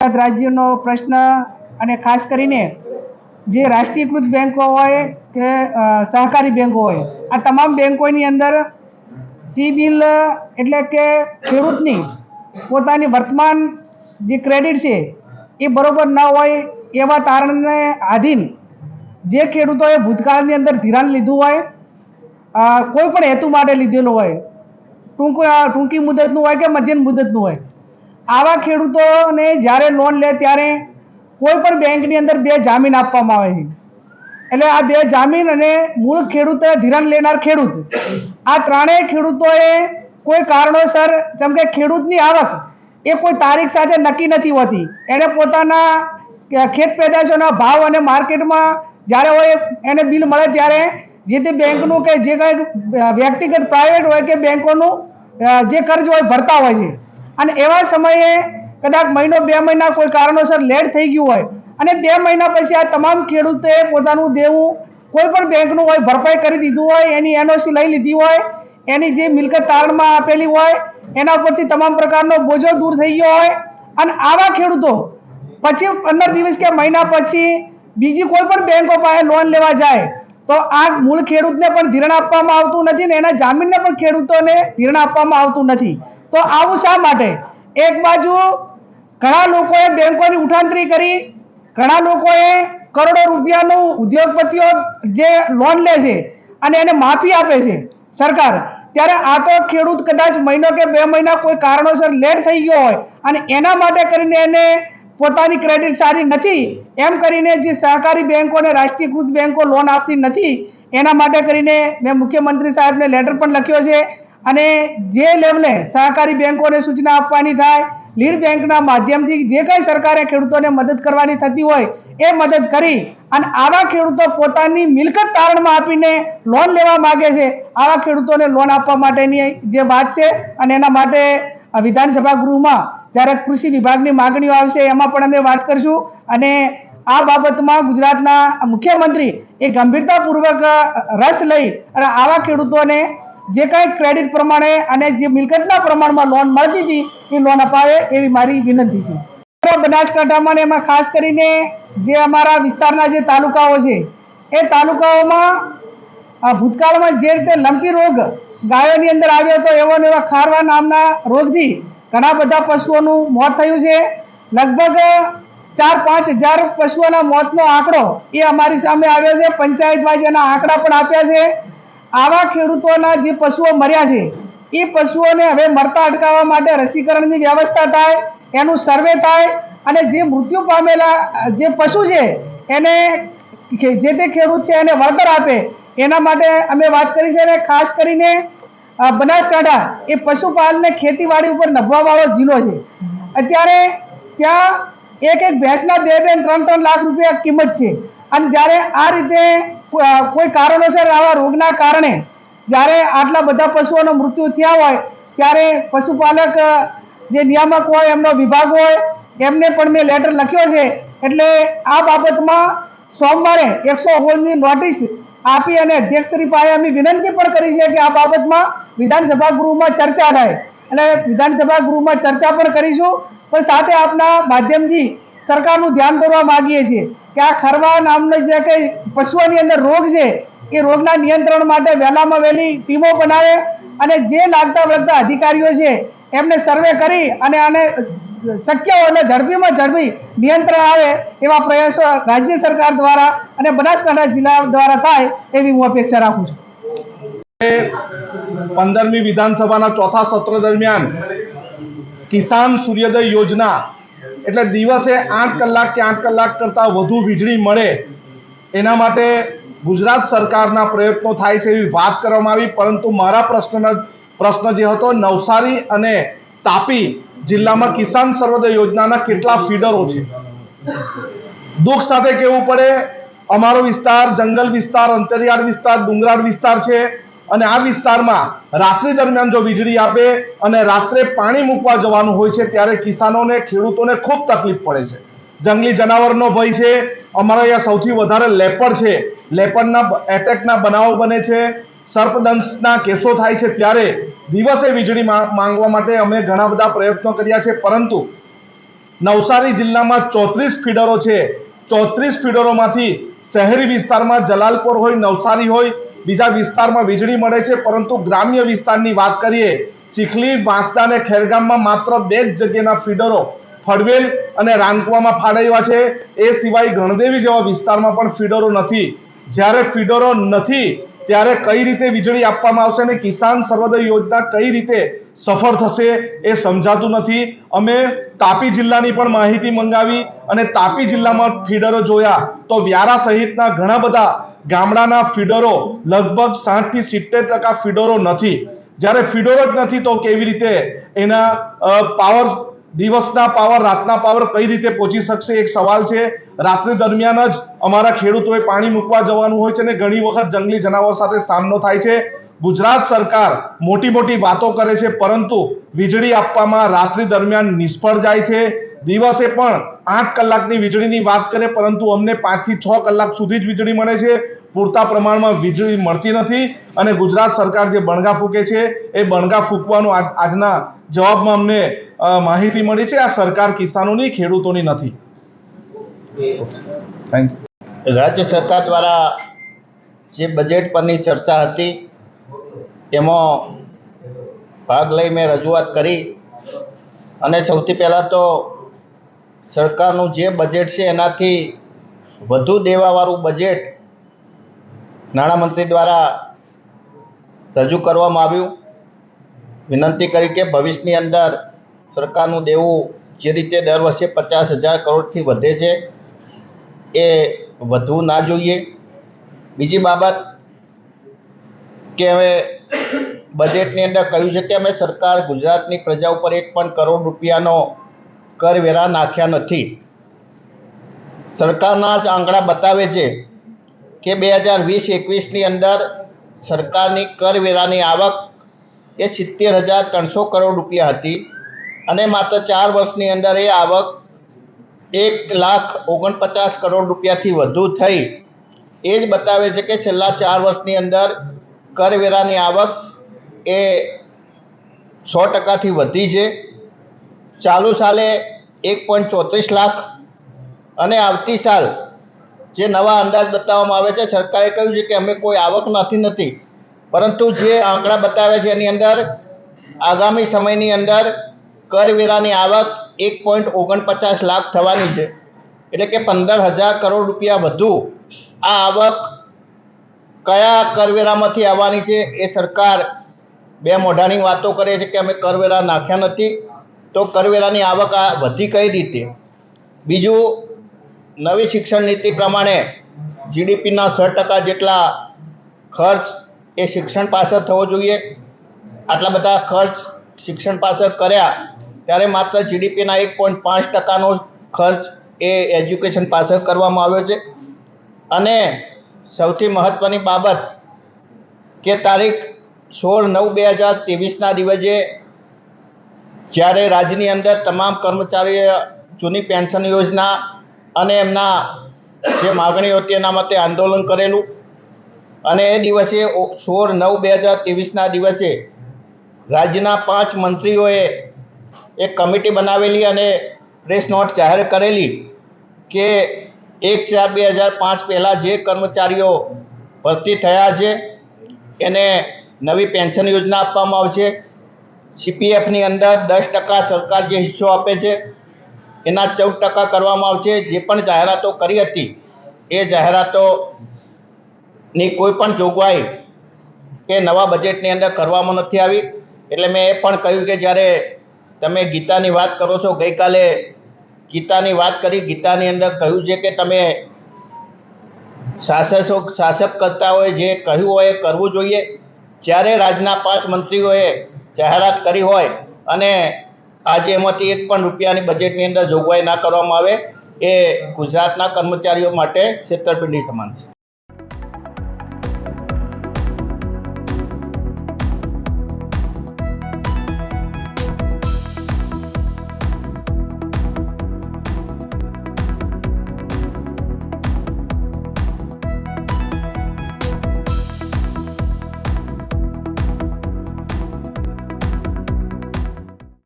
ગુજરાત રાજ્યનો પ્રશ્ન અને ખાસ કરીને જે રાષ્ટ્રીયકૃત બેંકો હોય કે સહકારી બેંકો હોય, આ તમામ બેંકોની અંદર સી બિલ એટલે કે ખેડૂતની પોતાની વર્તમાન જે ક્રેડિટ છે એ બરોબર ન હોય એવા તારણને આધીન જે ખેડૂતોએ ભૂતકાળની અંદર ધિરાણ લીધું હોય કોઈ પણ હેતુ માટે લીધેલું હોય, ટૂંક, ટૂંકી મુદતનું હોય કે મધ્યમ મુદતનું હોય આવા ખેડૂતોને જ્યારે લોન લે ત્યારે કોઈ પણ બેંકની અંદર બે જામીન આપવામાં આવે છે. એટલે આ બે જામીન અને મૂળ ખેડૂત, ધિરાણ લેનાર ખેડૂત, આ ત્રણેય ખેડૂતોએ કોઈ કારણોસર, જેમ કે ખેડૂતની આવક, એ કોઈ તારીખ સાથે નક્કી નથી હોતી. એને પોતાના ખેત પેદાશોના ભાવ અને માર્કેટમાં જ્યારે હોય એને બિલ મળે ત્યારે જે તે બેંકનું કે જે કંઈ વ્યક્તિગત પ્રાઇવેટ હોય કે બેંકોનું જે કર્જ હોય ભરતા હોય છે. અને એવા સમયે કદાચ મહિનો, બે મહિના કોઈ કારણોસર લેટ થઈ ગયું હોય અને બે મહિના પછી આ તમામ ખેડૂતે પોતાનું દેવું કોઈ પણ બેંકનું હોય, ભરપાઈ કરી દીધું હોય, એની એનઓસી લઈ લીધી હોય, એની જે મિલકત તારણમાં આપેલી હોય, એના પરથી તમામ પ્રકારનો બોજો દૂર થઈ ગયો હોય અને આવા ખેડૂતો પછી પંદર દિવસ કે મહિના પછી બીજી કોઈ પણ બેંકો પાસે લોન લેવા જાય, તો આ મૂળ ખેડૂતને પણ ધીરણ આપવામાં આવતું નથી ને એના જામીનને પણ ખેડૂતોને ધિરાણ આપવામાં આવતું નથી. તો આવું શા માટે? એક બાજુ ઘણા લોકોએ બેંકોની ઉઠાંતરી કરી, ઘણા લોકોએ કરોડો રૂપિયાનું ઉદ્યોગપતિઓ જે લોન લે છે અને એને માફી આપે છે સરકાર. ત્યારે આ તો ખેડૂત કદાચ મહિનો કે બે મહિના કોઈ કારણોસર લેટ થઈ ગયો હોય અને એના માટે કરીને એને પોતાની ક્રેડિટ સારી નથી. એમ કરીને જે સહકારી બેંકો રાષ્ટ્રીયકૃત બેંકો લોન આપતી નથી, એના માટે કરીને મેં મુખ્યમંત્રી સાહેબને લેટર પણ લખ્યો છે. અને જે લેવલે સહકારી બેંકોને સૂચના આપવાની થાય, લીડ બેંકના માધ્યમથી જે કંઈ સરકારે ખેડૂતોને મદદ કરવાની થતી હોય, એ મદદ કરી અને આવા ખેડૂતો પોતાની મિલકત તારણમાં આપીને લોન લેવા માગે છે, આવા ખેડૂતોને લોન આપવા માટેની જે વાત છે અને એના માટે વિધાનસભા ગૃહમાં જ્યારે કૃષિ વિભાગની માગણીઓ આવશે, એમાં પણ અમે વાત કરીશું અને આ બાબતમાં ગુજરાતના મુખ્યમંત્રી એ ગંભીરતાપૂર્વક રસ લઈ અને આવા ખેડૂતોને જે કાંઈ ક્રેડિટ પ્રમાણે અને જે મિલકતના પ્રમાણમાં લોન મળતી હતી, એ લોન અપાવે એવી મારી વિનંતી છે. બનાસકાંઠામાં એમાં ખાસ કરીને જે અમારા વિસ્તારના જે તાલુકાઓ છે, એ તાલુકાઓમાં ભૂતકાળમાં જે રીતે લંપી રોગ ગાયોની અંદર આવ્યો હતો, એવો એવા ખારવા નામના રોગથી ઘણા બધા પશુઓનું મોત થયું છે. લગભગ ચાર પાંચ હજાર પશુઓના મોતનો આંકડો એ અમારી સામે આવ્યો છે. પંચાયતમાં જેના આંકડા પણ આપ્યા છે. આવા ખેડૂતોના જે પશુઓ મર્યા છે, એ પશુઓને હવે મરતા અટકાવવા માટે રસીકરણની વ્યવસ્થા થાય, એનું સર્વે થાય અને જે મૃત્યુ પામેલા, જે પશુ છે, એને જે તે ખેડૂત છે એને વળતર આપે. એના માટે અમે વાત કરી છે અને ખાસ કરીને બનાસકાંઠા એ પશુપાલન ને ખેતીવાડી ઉપર નભવાવાળો જિલ્લો છે. અત્યારે ત્યાં એક એક ભેંસના બે બે ત્રણ ત્રણ લાખ રૂપિયા કિંમત છે. અને જ્યારે આ રીતે કોઈ કારણોસર આવા રોગના કારણે જ્યારે આટલા બધા પશુઓનો મૃત્યુ થયા હોય, ત્યારે પશુપાલક જે નિયામક હોય, એમનો વિભાગ હોય, એમને પણ મેં લેટર લખ્યો છે. એટલે આ બાબતમાં સોમવારે એકસો ઓગણની નોટિસ આપી અને અધ્યક્ષશ્રી પાસે અમે વિનંતી પણ કરી છે કે આ બાબતમાં વિધાનસભા ગૃહમાં ચર્ચા થાય. અને વિધાનસભા ગૃહમાં ચર્ચા પણ કરીશું. પણ સાથે આપના માધ્યમથી સરકારનું ધ્યાન દોરવા માગીએ છીએ. કે આ ખરવા નામનો જે કંઈ પશુઓની અંદર રોગ છે, એ રોગના નિયંત્રણ માટે વહેલામાં વહેલી ટીમો બનાવે અને જે લાગતા વળગતા અધિકારીઓ છે, એમને સર્વે કરી અને આને શક્ય હોય એટલે ઝડપીમાં ઝડપી નિયંત્રણ આવે એવા પ્રયાસો રાજ્ય સરકાર દ્વારા અને બનાસકાંઠા જિલ્લા દ્વારા થાય એવી હું અપેક્ષા રાખું છું. પંદરમી વિધાનસભાના ચોથા સત્ર દરમિયાન કિસાન સૂર્યોદય યોજના એટલે દિવસે આઠ કલાક કે આઠ કલાક કરતાં વધુ વીજળી મળે એના માટે ગુજરાત સરકારના પ્રયત્નો થાય છે એવી વાત કરવામાં આવી. પરંતુ મારા પ્રશ્નનો પ્રશ્ન જે હતો, નવસારી અને તાપી જિલ્લામાં કિસાન સર્વોદય યોજનાના કેટલા ફીડરો છે? દુઃખ સાથે કહેવું પડે, અમારો વિસ્તાર જંગલ વિસ્તાર, અંતરિયાળ વિસ્તાર, ડુંગરાળ વિસ્તાર છે. અને આ વિસ્તારમાં રાત્રિ દરમિયાન જો વીજળી આપે અને રાત્રે પાણી મૂકવા જવાનું હોય છે, ત્યારે કિસાનોને, ખેડૂતોને ખૂબ તકલીફ પડે છે. જંગલી જનાવરનો ભય છે. અમારા અહીંયા સૌથી વધારે લેપર છે. લેપરના એટેકના બનાવો બને છે. સર્પદંશના કેસો થાય છે ત્યારે દિવસે વીજળી માંગવા માટે અમે ઘણા બધા પ્રયત્નો કર્યા છે, પરંતુ નવસારી જિલ્લામાં ચોત્રીસ ફીડરો છે. ચોત્રીસ ફીડરોમાંથી શહેરી વિસ્તારમાં જલાલપોર હોય, નવસારી હોય બીજા વિસ્તારમાં વીજળી મળે છે, પરંતુ ગ્રામ્ય વિસ્તારની વાત કરીએ, ચીખલી, વાંસદા અને ખેરગામમાં માત્ર બે જ જગ્યાના ફીડરો ફળવેલ અને રાનકુવામાં ફાળવ્યા છે. એ સિવાય ગણદેવી જેવા વિસ્તારમાં પણ ફીડરો નથી. જ્યારે ફીડરો નથી, ત્યારે કઈ રીતે વીજળી આપવામાં આવશે અને કિસાન સર્વોદય યોજના કઈ રીતે સફળ થશે એ સમજાતું નથી. અમે તાપી જિલ્લાની પણ માહિતી મંગાવી અને તાપી જિલ્લામાં ફીડરો જોયા તો વ્યારા સહિતના ઘણા બધા ગામડાના ફીડરો લગભગ સાઠથી સિત્તેર ટકા ફીડરો નથી. જ્યારે ફીડરો જ નથી, તો કેવી રીતે એના પાવર, દિવસના પાવર, રાતના પાવર કઈ રીતે પહોંચી શકશે? એક સવાલ છે. રાત્રિ દરમિયાન જ અમારા ખેડૂતોએ પાણી મૂકવા જવાનું હોય છે અને ઘણી વખત જંગલી જનાવર સાથે સામનો થાય છે. ગુજરાત સરકાર મોટી મોટી વાતો કરે છે, પરંતુ વીજળી આપવામાં રાત્રિ દરમિયાન નિષ્ફળ જાય છે. દિવસે પણ આઠ કલાકની વીજળીની વાત કરે, પરંતુ અમને પાંચથી છ કલાક સુધી જ વીજળી મળે છે. પૂરતા પ્રમાણમાં વીજળી મળતી નથી અને ગુજરાત સરકાર જે બણગા ફૂકે છે એ બણગા ફૂંકવાનું આજ- આજના જવાબમાં અમને માહિતી મળી છે. આ સરકાર કિસાનોની ખેડૂતોની નથી. થેન્ક રાજ્ય સરકાર દ્વારા જે બજેટ પરની ચર્ચા હતી એમાં ભાગ લઈ મેં રજૂઆત કરી. અને સૌથી પહેલાં તો સરકારનું જે બજેટ છે એનાથી વધુ દેવાવાળું બજેટ નાણામંત્રી દ્વારા રજૂ કરવામાં આવ્યું. વિનંતી કરી કે ભવિષ્યની અંદર સરકારનું દેવું જે રીતે દર વર્ષે પચાસ હજાર કરોડથી વધે છે, એ વધવું ના જોઈએ. બીજી બાબત કે હવે બજેટની અંદર કહ્યું છે કે અમે સરકાર ગુજરાતની પ્રજા ઉપર એક પણ કરોડ રૂપિયાનો કરવેરા નાખ્યા નથી. સરકારના જ આંકડા બતાવે છે કે બે હજાર વીસ, એકવીસની અંદર સરકારની કરવેરાની આવક એ સિત્તેર હજાર ત્રણસો કરોડ રૂપિયા હતી અને માત્ર ચાર વર્ષની અંદર એ આવક એક લાખ ઓગણપચાસ કરોડ રૂપિયાથી વધુ થઈ. એ જ બતાવે છે કે છેલ્લા ચાર વર્ષની અંદર કરવેરાની આવક એ સો ટકાથી વધી છે. ચાલુ સાલે એક પોઈન્ટ ચોત્રીસ લાખ અને આવતી સાલ જે નવા અંદાજ બતાવવામાં આવે છે, સરકારે કહ્યું છે કે અમે કોઈ આવક નથી નથી. પરંતુ જે આંકડા બતાવે છે, એની અંદર આગામી સમયની અંદર કરવેરાની આવક એક પોઈન્ટ ઓગણપચાસ લાખ થવાની છે. એટલે કે પંદર હજાર કરોડ રૂપિયા વધુ આ આવક કયા કરવેરામાંથી આવવાની છે, એ સરકાર બે મોઢાની વાતો કરે છે કે અમે કરવેરા નાખ્યા નથી. તો કરવેરાની આવક આ વધી કઈ રીતે? બીજું નવી શિક્ષણ નીતિ પ્રમાણે જીડીપીના છ ટકા જેટલા ખર્ચ એ શિક્ષણ પાછળ થવો જોઈએ. આટલા બધા ખર્ચ શિક્ષણ પાછળ કર્યા ત્યારે માત્ર જીડીપીના એક પોઈન્ટ પાંચ ટકાનો ખર્ચ એ એજ્યુકેશન પાછળ કરવામાં આવ્યો છે. અને સૌથી મહત્ત્વની બાબત કે તારીખ સોળ નવ બે હજાર ત્રેવીસના દિવસે જ્યારે રાજ્યની અંદર તમામ કર્મચારીઓ જૂની પેન્શન યોજના અને એમના જે માગણીઓ હતી એના માટે આંદોલન કરેલું. અને એ દિવસે સોળ નવ બે હજાર ત્રેવીસના દિવસે રાજ્યના પાંચ મંત્રીઓએ એક કમિટી બનાવેલી અને પ્રેસ નોટ જાહેર કરેલી કે એક ચાર બે હજાર પાંચ પહેલાં જે કર્મચારીઓ ભરતી થયા છે, એને નવી પેન્શન યોજના આપવામાં આવશે. સીપીએફની અંદર દસ ટકા સરકાર જે હિસ્સો આપે છે. એના ચૌદ ટકા કરવામાં આવશે. જે પણ જાહેરાતો કરી હતી, એ જાહેરાતોની કોઈ પણ જોગવાઈ કે નવા બજેટની અંદર કરવામાં નથી આવી. એટલે મેં એ પણ કહ્યું કે જ્યારે તમે ગીતાની વાત કરો છો, ગઈકાલે ગીતાની વાત કરી, ગીતાની અંદર કહ્યું છે કે તમે શાસકો શાસક કરતાઓએ જે કહ્યું હોય એ કરવું જોઈએ. જ્યારે રાજ્યના પાંચ મંત્રીઓએ જાહેરાત કરી હોય અને આજે એમાંથી એક પણ રૂપિયાની બજેટની અંદર જોગવાઈ ના કરવામાં આવે. એ ગુજરાતના કર્મચારીઓ માટે છેતરપિંડી સમાન છે.